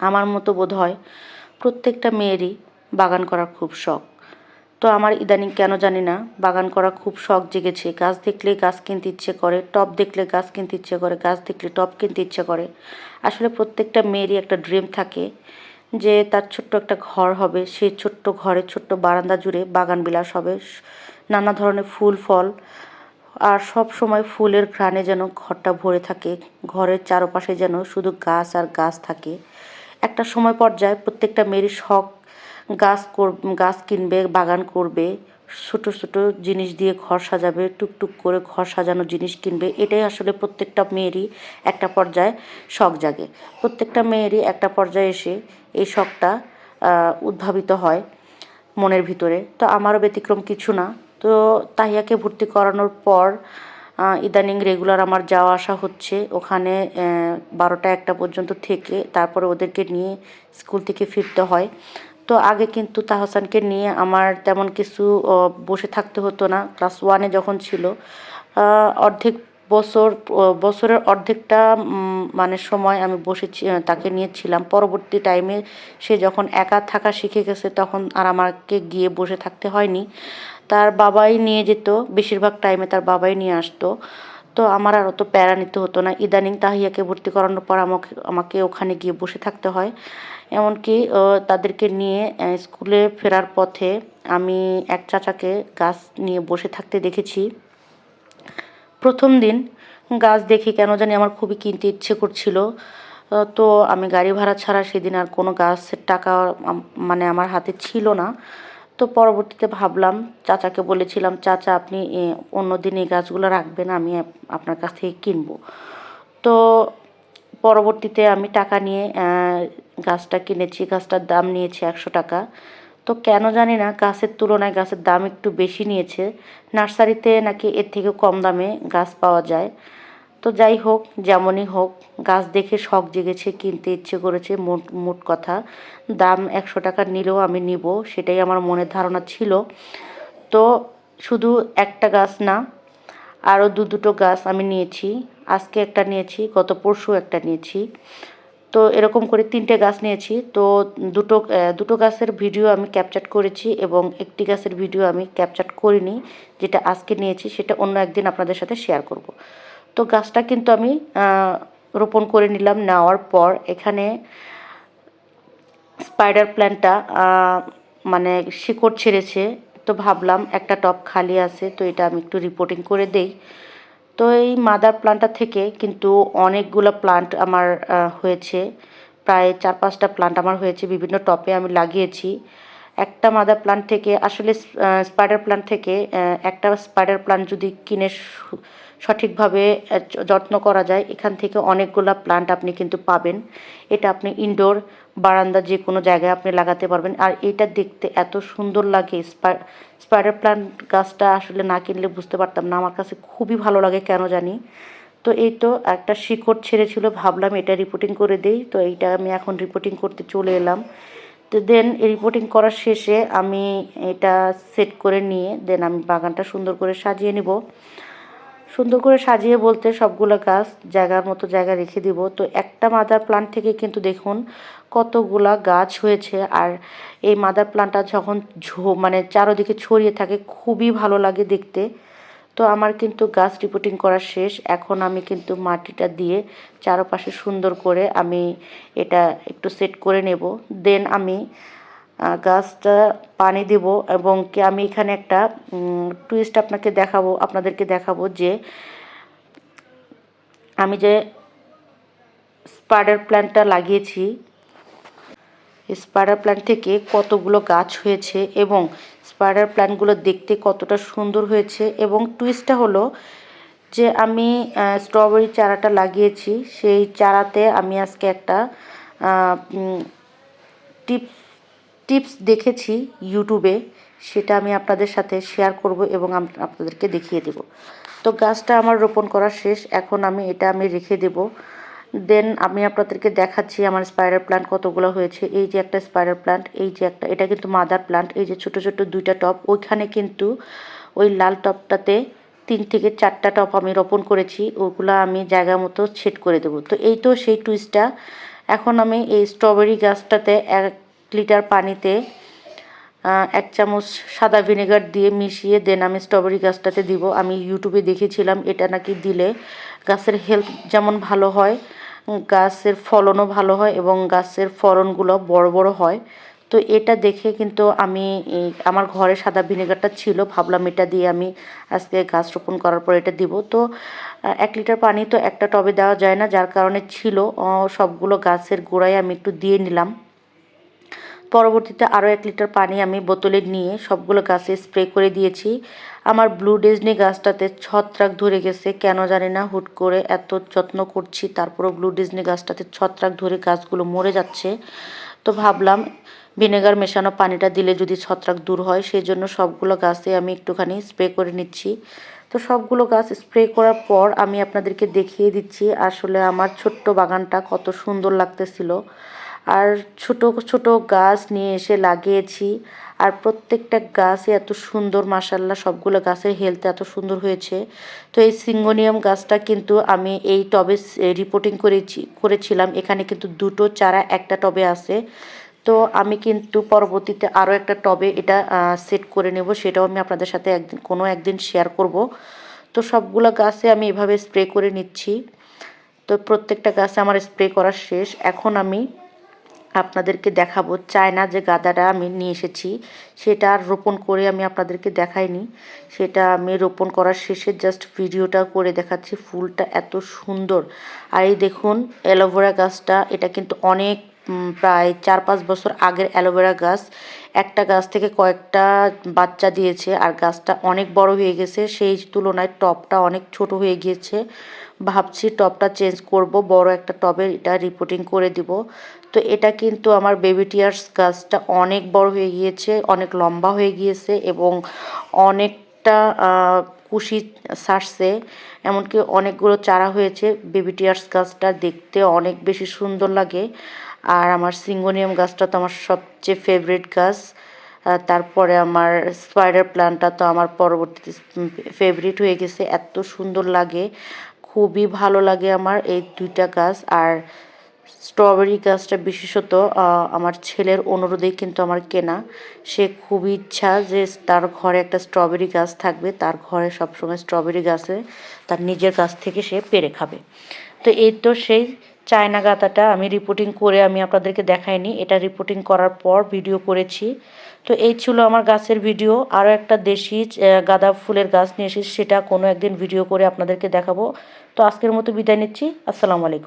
আমার মতো বোধ হয় প্রত্যেকটা মেয়েরই বাগান করার খুব শখ। তো আমার ইদানিং কেন জানি না, বাগান করা খুব শখ জেগেছে। গাছ দেখলে গাছ কিনতে ইচ্ছে করে, টব দেখলে গাছ কিনতে ইচ্ছে করে, গাছ দেখলে টব কিনতে ইচ্ছে করে। আসলে প্রত্যেকটা মেয়েরই একটা ড্রিম থাকে যে তার ছোট্ট একটা ঘর হবে সেই ছোট্ট ঘরে, ছোট্ট বারান্দা জুড়ে বাগান বিলাস হবে। নানা ধরনের ফুল, ফল আর সব সময় ফুলের ঘ্রাণে যেন ঘরটা ভরে থাকে। ঘরের চারপাশে যেন শুধু গাছ আর গাছ থাকে। একটা সময় পর্যায়ে প্রত্যেকটা মেয়েরই শখ, গাছ কর, গাছ কিনবে, বাগান করবে, ছোটো ছোটো জিনিস দিয়ে ঘর সাজাবে, টুকটুক করে ঘর সাজানো জিনিস কিনবে, এটাই আসলে প্রত্যেকটা মেয়েরই একটা পর্যায়ে শখ জাগে। প্রত্যেকটা মেয়েরই একটা পর্যায়ে এসে এই শখটা উদ্ভাবিত হয় মনের ভিতরে। তো আমারও ব্যতিক্রম কিছু না। তো তাহিয়াকে ভর্তি করানোর পর ইদানিং রেগুলার আমার যাওয়া আসা হচ্ছে। ওখানে বারোটা একটা পর্যন্ত থেকে তারপরে ওদেরকে নিয়ে স্কুল থেকে ফিরতে হয়। তো আগে কিন্তু তাহসানকে নিয়ে আমার তেমন কিছু বসে থাকতে হতো না। ক্লাস ওয়ানে যখন ছিল অর্ধেক বছর বছরের অর্ধেকটা মানে সময় আমি বসে তাকে নিয়েছিলাম পরবর্তী টাইমে সে যখন একা থাকা শিখে গেছে, তখন আর আমাকে গিয়ে বসে থাকতে হয়নি। তার বাবাই নিয়ে যেত, বেশিরভাগ টাইমে তার বাবাই নিয়ে আসতো। তো আমার আর অত প্যারা নিতে হতো না। ইদানিং তাহিয়াকে ভর্তি করানোর পর আমাকে আমাকে ওখানে গিয়ে বসে থাকতে হয়। এমনকি তাদেরকে নিয়ে স্কুলে ফেরার পথে আমি এক চাচাকে গাছ নিয়ে বসে থাকতে দেখেছি। প্রথম দিন গাছ দেখে কেন জানি আমার খুবই কিনতে ইচ্ছে করছিল। তো আমি গাড়ি ভাড়া ছাড়া সেদিন আর কোনো গাছের টাকা মানে আমার হাতে ছিল না। তো পরবর্তীতে ভাবলাম, চাচাকে বলেছিলাম, চাচা, আপনি অন্য দিন এই গাছগুলো রাখবেন, আমি আপনার কাছ থেকে কিনবো। তো পরবর্তীতে আমি টাকা নিয়ে গাছটা কিনেছি, গাছটার দাম নিয়েছে একশো টাকা। তো কেন জানি না, গাছের তুলনায় গাছের দাম একটু বেশি নিয়েছে। নার্সারিতে নাকি এর থেকে কম দামে গাছ পাওয়া যায়। তো যাই হোক, যেমনই হোক, গাছ দেখে শখ জেগেছে, কিনতে ইচ্ছে করেছে, মোট মোট কথা। দাম একশো টাকা নিলেও আমি নিব, সেটাই আমার মনের ধারণা ছিল। তো শুধু একটা গাছ না, আরও দু দুটো গাছ আমি নিয়েছি। আজকে একটা নিয়েছি, গত পরশু একটা নিয়েছি। তো এরকম করে তিনটে গাছ নিয়েছি। তো দুটো দুটো গাছের ভিডিও আমি ক্যাপচার করেছি এবং একটি গাছের ভিডিও আমি ক্যাপচার করিনি, যেটা আজকে নিয়েছি, সেটা অন্য একদিন আপনাদের সাথে শেয়ার করব। তো গাছটা কিন্তু আমি রোপণ করে নিলাম। নেওয়ার পর এখানে স্পাইডার প্ল্যান্টটা মানে শিকড় ছেড়েছে। তো ভাবলাম একটা টপ খালি আছে, তো এটা আমি একটু রিপোর্টিং করে দেই। তো এই মাদার প্লান্টটা থেকে কিন্তু অনেকগুলো প্লান্ট আমার হয়েছে। প্রায় চার পাঁচটা প্লান্ট আমার হয়েছে, বিভিন্ন টপে আমি লাগিয়েছি। একটা মাদার প্লান্ট থেকে, আসলে স্পাইডার প্লান্ট থেকে একটা স্পাইডার প্লান্ট যদি কিনে সঠিকভাবে যত্ন করা যায়। এখান থেকে অনেকগুলো প্লান্ট আপনি কিন্তু পাবেন। এটা আপনি ইনডোর বারান্দা যে কোনো জায়গায় আপনি লাগাতে পারবেন। আর এটা দেখতে এত সুন্দর লাগে। স্পাইডার প্লান্ট গাছটা আসলে না কিনলে বুঝতে পারতাম না। আমার কাছে খুবই ভালো লাগে, কেন জানি? তো এই তো একটা শিকড় ছেড়েছিল, ভাবলাম এটা রিপোর্টিং করে দেই। তো এইটা আমি এখন রিপোর্টিং করতে চলে এলাম। তো দেন রিপোর্টিং করার শেষে আমি এটা সেট করে নিয়ে দেন আমি বাগানটা সুন্দর করে সাজিয়ে নিব। সুন্দর করে সাজিয়ে বলতে সবগুলো গাছ জায়গার মতো জায়গা রেখে দিব। তো একটা মাদার প্লান্ট থেকে কিন্তু দেখুন কতগুলা গাছ হয়েছে আর এই মাদার প্লান্টটা যখন ঝো মানে চারোদিকে ছড়িয়ে থাকে খুবই ভালো লাগে দেখতে। তো আমার কিন্তু গাছ রিপোর্টিং করা শেষ। এখন আমি কিন্তু মাটিটা দিয়ে চারপাশে সুন্দর করে আমি এটা একটু সেট করে নেব। দেন আমি গাছটা পানি দেব এবং কি আমি এখানে একটা টুইস্ট আপনাকে দেখাবো, আপনাদেরকে দেখাবো যে আমি যে স্পাইডার প্ল্যান্টটা লাগিয়েছি স্পাইডার প্ল্যান্ট থেকে কতগুলো গাছ হয়েছে এবং স্পাইডার প্ল্যান্টগুলো দেখতে কতটা সুন্দর হয়েছে এবং টুইস্টটা হলো যে আমি স্ট্রবেরি চারাটা লাগিয়েছি, সেই চারাতে আমি আজকে একটা টিপস টিপস দেখেছি ইউটিউবে, সেটা আমি আপনাদের সাথে শেয়ার করব এবং আপনাদেরকে দেখিয়ে দেব। তো গাছটা আমার রোপণ করা শেষ, এখন আমি এটা আমি রেখে দেব। দেন আমি আপনাদেরকে দেখাচ্ছি আমার স্পাইডার প্লান্ট কতগুলো হয়েছে, এই যে একটা স্পাইডার প্লান্ট এই যে একটা, এটা কিন্তু মাদার প্লান্ট এই যে ছোট ছোট দুইটা টপ ওইখানে কিন্তু ওই লাল টপটাতে তিন থেকে চারটা টপ আমি রোপণ করেছি, ওগুলো আমি জায়গা মতো ছেট করে দেবো। তো এই তো সেই টুইস্টটা এখন আমি এই স্ট্রবেরি গাছটাতে এক লিটার পানিতে এক চামচ সাদা ভিনেগার দিয়ে মিশিয়ে দেন। আমি স্ট্রবেরি গাছটাতে দিব। আমি ইউটিউবে দেখেছিলাম, এটা নাকি দিলে গাছের হেলথ যেমন ভালো হয় গাছের ফলনও ভালো হয় এবং গাছের ফলনগুলো বড় বড় হয়। তো এটা দেখে কিন্তু আমি আমার ঘরে সাদা ভিনেগারটা ছিল, ভাবলাম এটা দিয়ে আমি আজকে গাছ রোপণ করার পর এটা দিব। তো এক লিটার পানি তো একটা টবে দেওয়া যায় না, যার কারণে ছিল সবগুলো গাছের গোড়ায় আমি একটু দিয়ে নিলাম। পরবর্তীতে আরও এক লিটার পানি আমি বোতলে নিয়ে সবগুলো গাছে স্প্রে করে দিয়েছি। আমার ব্লু ডেজনি গাছটাতে ছত্রাক ধরে গেছে, কেন জানি না, হুট করে এত যত্ন করছি, তারপরও ব্লু ডিজনি গাছটাতে ছত্রাক ধরে গাছগুলো মরে যাচ্ছে। তো ভাবলাম, ভিনেগার মেশানো পানিটা দিলে যদি ছত্রাক দূর হয় সেই জন্য সবগুলো গাছে আমি একটুখানি স্প্রে করে নিচ্ছি। তো সবগুলো গাছ স্প্রে করার পর আমি আপনাদেরকে দেখিয়ে দিচ্ছি আসলে আমার ছোট্ট বাগানটা কত সুন্দর লাগতেছিল। আর ছোট ছোট গাছ নিয়ে এসে লাগিয়েছি। আর প্রত্যেকটা গাছই এত সুন্দর মাসাল্লাহ সবগুলো গাছের হেলথ এত সুন্দর হয়েছে। তো এই সিঙ্গোনিয়াম গাছটা কিন্তু আমি এই টবে রিপোর্টিং করেছি, করেছিলাম। এখানে কিন্তু দুটো চারা, একটা টবে আছে। তো আমি কিন্তু পরবর্তীতে আরও একটা টবে এটা সেট করে নেব। সেটাও আমি আপনাদের সাথে একদিন, কোনো একদিন শেয়ার করব। তো সবগুলো গাছে আমি এভাবে স্প্রে করে নিচ্ছি। তো প্রত্যেকটা গাছে আমার স্প্রে করা শেষ। এখন আমি আপনাদেরকে দেখাবো। চায়না যে গাদাটা আমি নিয়ে এসেছি, সেটা আর রোপণ করে আমি আপনাদেরকে দেখাইনি। সেটা আমি রোপণ করার শেষে জাস্ট ভিডিওটা করে দেখাচ্ছি। ফুলটা এত সুন্দর। আর এই দেখুন, অ্যালোভেরা গাছটা, এটা কিন্তু অনেক প্রায় চার পাঁচ বছর আগের অ্যালোভেরা গাছ। একটা গাছ থেকে কয়েকটা বাচ্চা দিয়েছে, আর গাছটা অনেক বড় হয়ে গেছে। সেই তুলনায় টপটা অনেক ছোট হয়ে গিয়েছে। ভাবছি টবটা চেঞ্জ করব, বড় একটা টবে এটা রিপোর্টিং করে দিব। তো এটা কিন্তু আমার বেবি টিয়ার্স গাছটা অনেক বড় হয়ে গিয়েছে, অনেক লম্বা হয়ে গিয়েছে এবং অনেকটা কুশি সারছে। এমনকি অনেকগুলো চারা হয়েছে বেবি টিয়ার্স গাছটা দেখতে অনেক বেশি সুন্দর লাগে। আর আমার সিঙ্গোনিয়াম গাছটা তো আমার সবচেয়ে ফেভারিট গাছ। তারপরে আমার স্পাইডার প্ল্যান্টটা তো আমার পরবর্তীতে ফেভারিট হয়ে গেছে, এত সুন্দর লাগে। খুবই ভালো লাগে আমার এই দুইটা গাছ। আর স্ট্রবেরি গাছটা বিশেষত আমার ছেলের অনুরোধেই কিন্তু আমার কেনা। সে খুবই ইচ্ছা যে তার ঘরে একটা স্ট্রবেরি গাছ থাকবে। তার ঘরে সবসময় স্ট্রবেরি গাছে তার নিজের গাছ থেকে সে পেরে খাবে। তো এই তো সেই চায়না গাঁথাটা আমি রিপোর্টিং করে আমি আপনাদেরকে দেখাইনি। এটা রিপোর্টিং করার পর ভিডিও করেছি। তো এই ছিল আমার গাছের ভিডিও আরও একটা দেশি গাঁদা ফুলের গাছ নিয়ে এসেছি, সেটা কোনো একদিন ভিডিও করে আপনাদেরকে দেখাবো। তো আজকের মতো বিদায় নিচ্ছি। আসসালামু আলাইকুম।